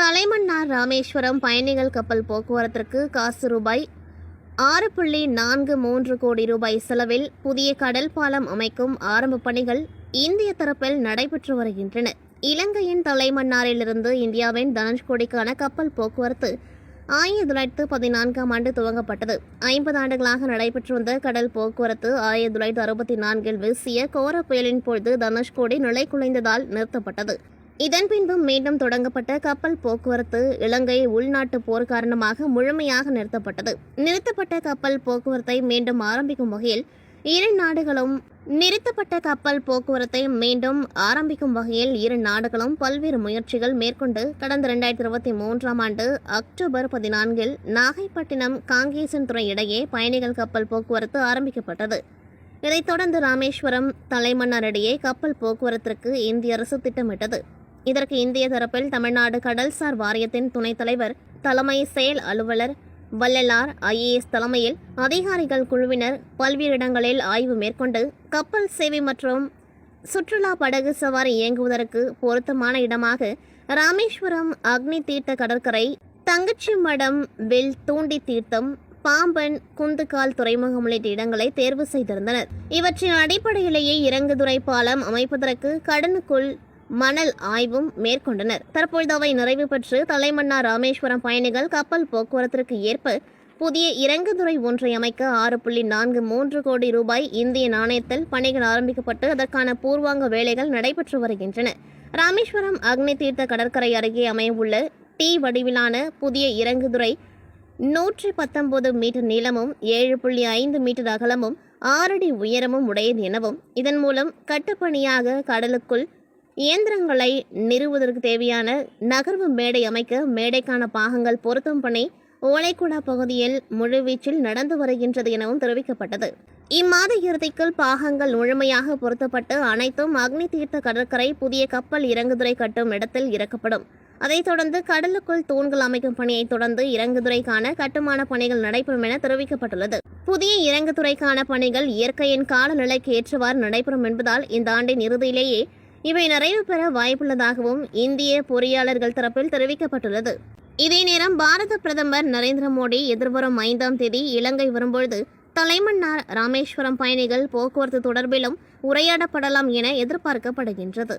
தலைமன்னார் ராமேஸ்வரம் பயணிகள் கப்பல் போக்குவரத்திற்கு காசு ரூபாய். ஆறு புள்ளி நான்கு மூன்று கோடி ரூபாய் செலவில் புதிய கடல் பாலம் அமைக்கும் ஆரம்ப பணிகள் இந்திய தரப்பில் நடைபெற்று வருகின்றன. இலங்கையின் தலைமன்னாரிலிருந்து இந்தியாவின் தனுஷ்கோடிக்கான கப்பல் போக்குவரத்து ஆயிரத்தி தொள்ளாயிரத்து பதினான்காம் ஆண்டு துவங்கப்பட்டது. ஐம்பது ஆண்டுகளாக நடைபெற்று வந்த கடல் போக்குவரத்து ஆயிரத்தி தொள்ளாயிரத்து அறுபத்தி நான்கில் வீசிய கோர புயலின் பொழுது தனுஷ்கோடி நிலை குலைந்ததால் நிறுத்தப்பட்டது. இதன் பின்பு மீண்டும் தொடங்கப்பட்ட கப்பல் போக்குவரத்து இலங்கை உள்நாட்டு போர் காரணமாக முழுமையாக நிறுத்தப்பட்டது. நிறுத்தப்பட்ட கப்பல் போக்குவரத்தை மீண்டும் ஆரம்பிக்கும் வகையில் இரு நாடுகளும் நிறுத்தப்பட்ட கப்பல் போக்குவரத்தை மீண்டும் ஆரம்பிக்கும் வகையில் இரு நாடுகளும் பல்வேறு முயற்சிகள் மேற்கொண்டு கடந்த இரண்டாயிரத்தி இருபத்தி மூன்றாம் ஆண்டு அக்டோபர் பதினான்கில் நாகைப்பட்டினம் காங்கேசன்துறை இடையே பயணிகள் கப்பல் போக்குவரத்து ஆரம்பிக்கப்பட்டது. இதைத் தொடர்ந்து ராமேஸ்வரம் தலைமன்னாரிடையே கப்பல் போக்குவரத்திற்கு இந்திய அரசு திட்டமிட்டது. இதற்கு இந்திய தரப்பில் தமிழ்நாடு கடல்சார் வாரியத்தின் துணைத் தலைவர் தலைமை செயல் அலுவலர் வள்ளலார் ஐஏஎஸ் தலைமையில் அதிகாரிகள் குழுவினர் பல்வேறு இடங்களில் ஆய்வு மேற்கொண்டு கப்பல் சேவை மற்றும் சுற்றுலா படகு சவாரி இயங்குவதற்கு பொருத்தமான இடமாக ராமேஸ்வரம் அக்னி தீர்த்த கடற்கரை தங்கச்சி மடம் வில் தூண்டி தீர்த்தம் பாம்பன் குந்துக்கால் துறைமுகம் உள்ளிட்ட இடங்களை தேர்வு செய்திருந்தனர். இவற்றின் அடிப்படையிலேயே இறங்குதுறை பாலம் அமைப்பதற்கு கடனுக்குள் மணல் ஆய்வும் மேற்கொண்டனர். தற்பொழுது அவை நிறைவு பெற்று தலைமன்னார் ராமேஸ்வரம் பயணிகள் கப்பல் போக்குவரத்திற்கு ஏற்ப புதிய இறங்குதுறை ஒன்றை அமைக்க ஆறு புள்ளி நான்கு மூன்று கோடி ரூபாய் இந்திய நாணயத்தில் பணிகள் ஆரம்பிக்கப்பட்டு அதற்கான பூர்வாங்க வேலைகள் நடைபெற்று வருகின்றன. ராமேஸ்வரம் அக்னி தீர்த்த கடற்கரை அருகே அமையவுள்ள டி வடிவிலான புதிய இறங்குதுறை நூற்றி பத்தொன்பது மீட்டர் நீளமும் ஏழு புள்ளி ஐந்து மீட்டர் அகலமும் ஆறடி உயரமும் உடையது எனவும் இதன் மூலம் கட்டுப்பணியாக கடலுக்குள் இயந்திரங்களை நிறுவுவதற்கு தேவையான நகர்வு மேடை அமைக்க மேடைக்கான பாகங்கள் பொருத்தும் பணி ஓலைக்குடா பகுதியில் முழுவீச்சில் நடந்து வருகின்றது எனவும் தெரிவிக்கப்பட்டது. இம்மாத இறுதிக்குள் பாகங்கள் முழுமையாக பொருத்தப்பட்டு அனைத்தும் அக்னி தீர்த்த கடற்கரை புதிய கப்பல் இறங்குதுறை கட்டும் இடத்தில் இறக்கப்படும். அதைத் தொடர்ந்து கடலுக்குள் தூண்கள் அமைக்கும் பணியை தொடர்ந்து இறங்குதுறைக்கான கட்டுமான பணிகள் நடைபெறும் என தெரிவிக்கப்பட்டுள்ளது. புதிய இறங்குதுறைக்கான பணிகள் இயற்கையின் காலநிலைக்கு ஏற்றவாறு நடைபெறும் என்பதால் இந்த ஆண்டின் இறுதியிலேயே இவை நிறைவு பெற வாய்ப்புள்ளதாகவும் இந்திய பொறியாளர்கள் தரப்பில் தெரிவிக்கப்பட்டுள்ளது. இதே நேரம் பாரத பிரதமர் நரேந்திர மோடி எதிர்வரும் ஐந்தாம் தேதி இலங்கை வரும்பொழுது தலைமன்னார் ராமேஸ்வரம் பயணிகள் போக்குவரத்து தொடர்பிலும் உரையாடப்படலாம் என எதிர்பார்க்கப்படுகின்றது.